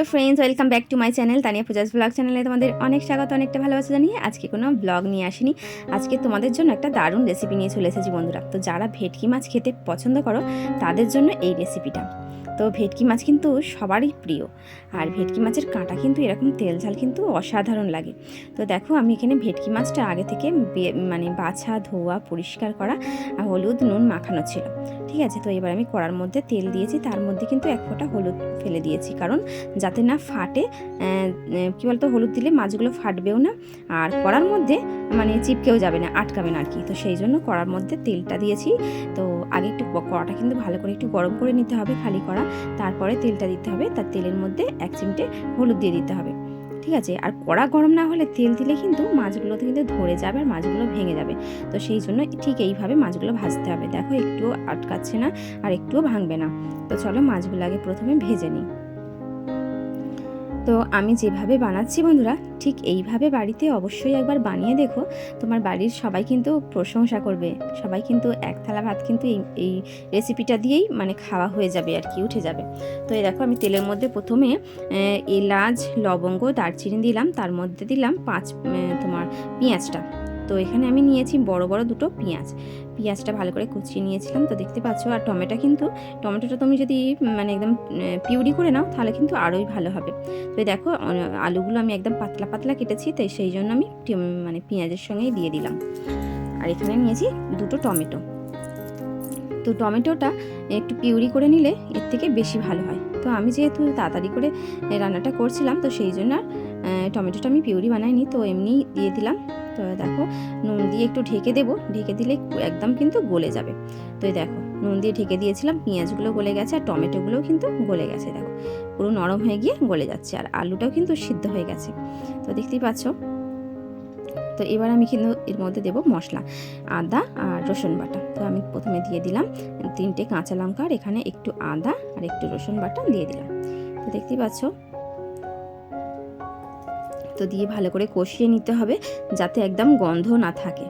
Hello friends, welcome back to my channel Tania Puja's blog চ্যানেলে তোমাদের অনেক স্বাগত, অনেকটা ভালোবাসা জানিয়ে আজকে কোনো ব্লগ নিয়ে আসিনি। আজকে তোমাদের জন্য একটা দারুণ রেসিপি নিয়ে চলে এসেছি বন্ধুরা। তো যারা ভেটকি মাছ খেতে পছন্দ করো, তাদের জন্য এই রেসিপিটা তো ভেটকি মাছ কিন্তু সবারই প্রিয়, আর ভেটকি মাছের কাঁটা কিন্তু এরকম তেল ঝাল কিন্তু অসাধারণ লাগে। তো দেখো, আমি এখানে ভেটকি মাছটা আগে থেকে মানে বাছা, ধোয়া, পরিষ্কার করা হলুদ, নুন মাখানো ছিল। ঠিক আছে তো এবার আমি কড়ার মধ্যে তেল দিয়েছি। তার মধ্যে কিন্তু এক ফোঁটা হলুদ ফেলে দিয়েছি। কারণ যাতে না ফাটে আহ, বলতো হলুদ দিলে মাছগুলো ফাটবেও না। আর কড়ার মধ্যে মানে চিপকেও যাবে না আটকাবে না আর কি। তো সেই জন্য কড়ার মধ্যে তেলটা দিয়েছি। তো আগে একটু কড়াটা কিন্তু ভালো করে একটু গরম করে নিতে হবে খালি কড়া। তারপরে তেলটা দিতে হবে। তার তেলের মধ্যে এক চিমটে হলুদ দিয়ে দিতে হবে। ঠিক আছে? আর কড়া গরম না হলে তেল দিলে কিন্তু মাছগুলোতে কিন্তু ধরে যাবে আর মাছগুলো ভেঙে যাবে। তো সেই জন্য ঠিক এইভাবে মাছগুলো ভাজতে হবে। দেখো একটুও আটকাচ্ছে না আর একটুও ভাঙবে না। তো চলো মাছগুলো আগে প্রথমে ভেজে নিই। তো আমি যেভাবে বানাচ্ছি বন্ধুরা, ঠিক এইভাবে বাড়িতে অবশ্যই একবার বানিয়ে দেখো। তোমার বাড়ির সবাই কিন্তু প্রশংসা করবে। সবাই কিন্তু এক থালা ভাত কিন্তু এই এই রেসিপিটা দিয়েই মানে খাওয়া হয়ে যাবে আর কি, উঠে যাবে। তো এই দেখো আমি তেলের মধ্যে প্রথমে এলাচ, লবঙ্গ, দারচিনি দিলাম। তার মধ্যে দিলাম পাঁচ তোমার পেঁয়াজটা। তো এখানে আমি নিয়েছি বড় বড় দুটো পেঁয়াজ। পেঁয়াজটা ভালো করে কুচিয়ে নিয়েছিলাম। তো দেখতে পাচ্ছ, আর টমেটো কিন্তু, টমেটোটা তুমি যদি মানে একদম পিউরি করে নাও, তাহলে কিন্তু আরোই ভালো হবে। তো দেখো আলুগুলো আমি একদম পাতলা পাতলা কেটেছি, তাই সেই জন্য আমি মানে পেঁয়াজের সঙ্গেই দিয়ে দিলাম। আর এখানে নিয়েছি দুটো টমেটো। তো টমেটোটা একটু পিউরি করে নিলে এর থেকে বেশি ভালো হয়। তো আমি যেহেতু তাড়াতাড়ি করে রান্নাটা করছিলাম, তো সেই জন্য আর টমেটোটা আমি পিউরি বানাইনি, তো এমনি দিয়ে দিলাম। তো দেখো, নুন দিয়ে একটু ঢেকে দেবো। ঢেকে দিলে একদম কিন্তু গলে যাবে। তো দেখো, নুন দিয়ে ঢেকে দিয়েছিলাম, পেঁয়াজগুলো গলে গেছে আর টমেটোগুলোও কিন্তু গলে গেছে, দেখো। পুরো নরম হয়ে গিয়ে গলে যাচ্ছে আর আলুটাও কিন্তু সিদ্ধ হয়ে গেছে। তো দেখতেই পাচ্ছ? তো এবার আমি কিন্তু এর মধ্যে দেব মশলা, আদা আর রসুন বাটা। তো আমি প্রথমে দিয়ে দিলাম তিনটে কাঁচা লঙ্কা আর এখানে একটু আদা আর একটু রসুন বাটা দিয়ে দিলাম। তো দেখতেই পাচ্ছ? তো দিয়ে ভালো করে কষিয়ে নিতে হবে যাতে একদম গন্ধ না থাকে।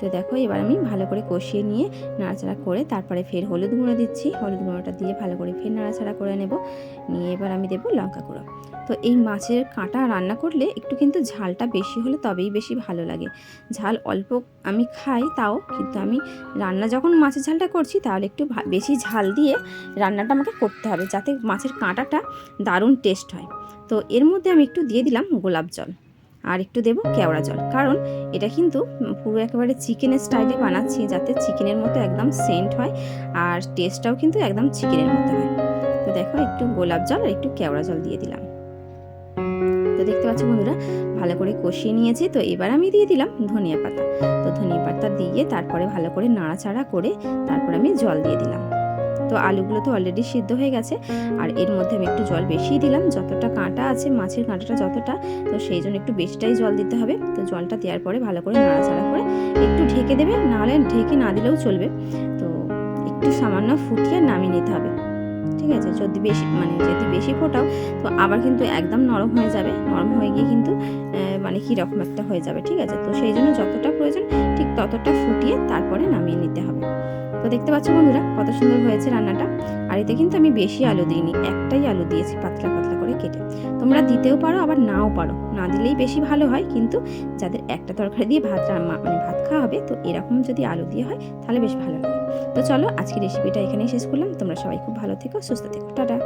তো দেখো, এবার আমি ভালো করে কষিয়ে নিয়ে নাড়াচাড়া করে তারপরে ফের হলুদ গুঁড়ো দিচ্ছি। হলুদ গুঁড়োটা দিয়ে ভালো করে ফের নাড়াচাড়া করে নেব। নিয়ে এবার আমি দেবো লঙ্কা গুঁড়ো। তো এই মাছের কাঁটা রান্না করলে একটু কিন্তু ঝালটা বেশি হলে তবেই বেশি ভালো লাগে। ঝাল অল্প আমি খাই তাও, কিন্তু আমি রান্না যখন মাছের ঝালটা করছি তাহলে একটু বেশি ঝাল দিয়ে রান্নাটা আমাকে করতে হবে যাতে মাছের কাঁটাটা দারুণ টেস্ট হয়। তো এর মধ্যে আমি একটু দিয়ে দিলাম গোলাপ জল। আর একটু দেবো কেওড়া জল। কারণ এটা কিন্তু পুরো একেবারে চিকেনের স্টাইলে বানাচ্ছি, যাতে চিকেনের মতো একদম সেন্ট হয় আর টেস্টটাও কিন্তু একদম চিকেনের মতো হয়। তো দেখো, একটু গোলাপ জল আর একটু কেওড়া জল দিয়ে দিলাম। তো দেখতে পাচ্ছ বন্ধুরা, ভালো করে কষিয়ে নিয়েছি। তো এবার আমি দিয়ে দিলাম ধনিয়া পাতা। তো ধনিয়া পাতা দিয়ে তারপরে ভালো করে নাড়াচাড়া করে তারপর আমি জল দিয়ে দিলাম। তো আলুগুলো তো অলরেডি সিদ্ধ হয়ে গেছে। আর এর মধ্যে আমি একটু জল বেশিই দিলাম, যতটা কাঁটা আছে, মাছের কাঁটাটা যতটা, তো সেই জন্য একটু বেশিটাই জল দিতে হবে। তো জলটা দেওয়ার পরে ভালো করে নাড়াচাড়া করে একটু ঢেকে দেবে, নাহলে ঢেকে না দিলেও চলবে। তো একটু সামান্য ফুটিয়ে নামিয়ে নিতে হবে। ঠিক আছে? যদি বেশি মানে যদি বেশি ফোটাও, তো আবার কিন্তু একদম নরম হয়ে যাবে। নরম হয়ে গিয়ে কিন্তু মানে কী রকম একটা হয়ে যাবে। ঠিক আছে? তো সেই জন্য যতটা প্রয়োজন, ঠিক ততটা ফুটিয়ে তারপরে নামিয়ে নিতে হবে। তো দেখতে পাচ্ছ বন্ধুরা, কত সুন্দর হয়েছে রান্নাটা। আর এতে কিন্তু আমি বেশি আলু দিইনি, একটাই আলু দিয়েছি পাতলা পাতলা করে কেটে। তোমরা দিতেও পারো, আবার নাও পারো। না দিলেই বেশি ভালো হয়, কিন্তু যাদের একটা তরকারি দিয়ে ভাত মানে ভাত খাওয়া হবে, তো এরকম যদি আলু দিয়ে হয়, তাহলে বেশ ভালো লাগে। তো চলো আজকে রেসিপিটা এখানেই শেষ করলাম। তোমরা সবাই খুব ভালো থেকো, সুস্থ থেকো টাটা।